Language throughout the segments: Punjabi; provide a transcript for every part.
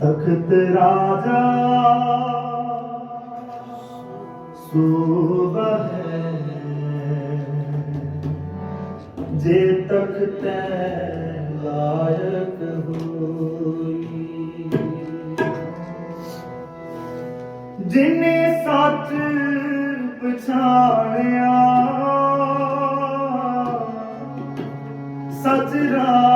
ਤਖਤ ਰਾਜਾ। ਸੂਬਾ ਜੇ ਤਖਤ ਲਾਇਕ ਹੋਈ। ਜਿਨੇ ਸੱਚ ਪਛਾਣਿਆ ਸੱਚ ਰਾਜ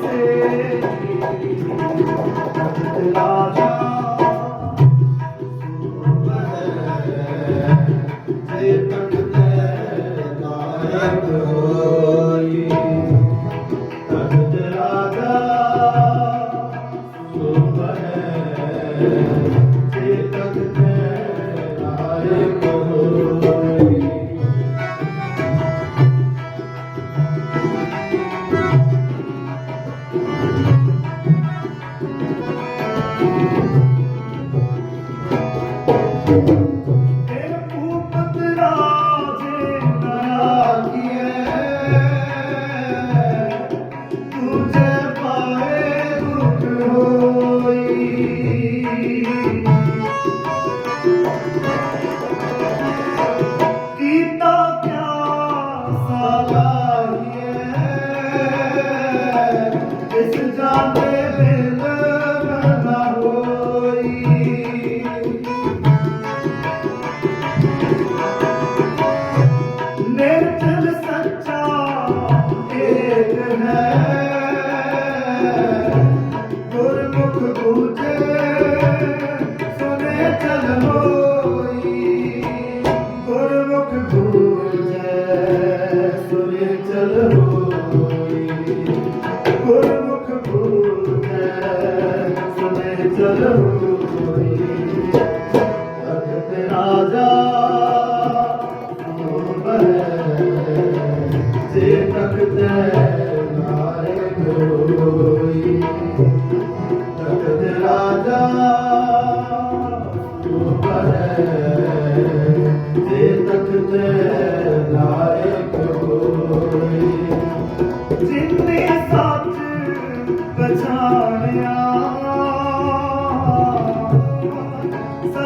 से राजा चलो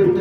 கிட்ட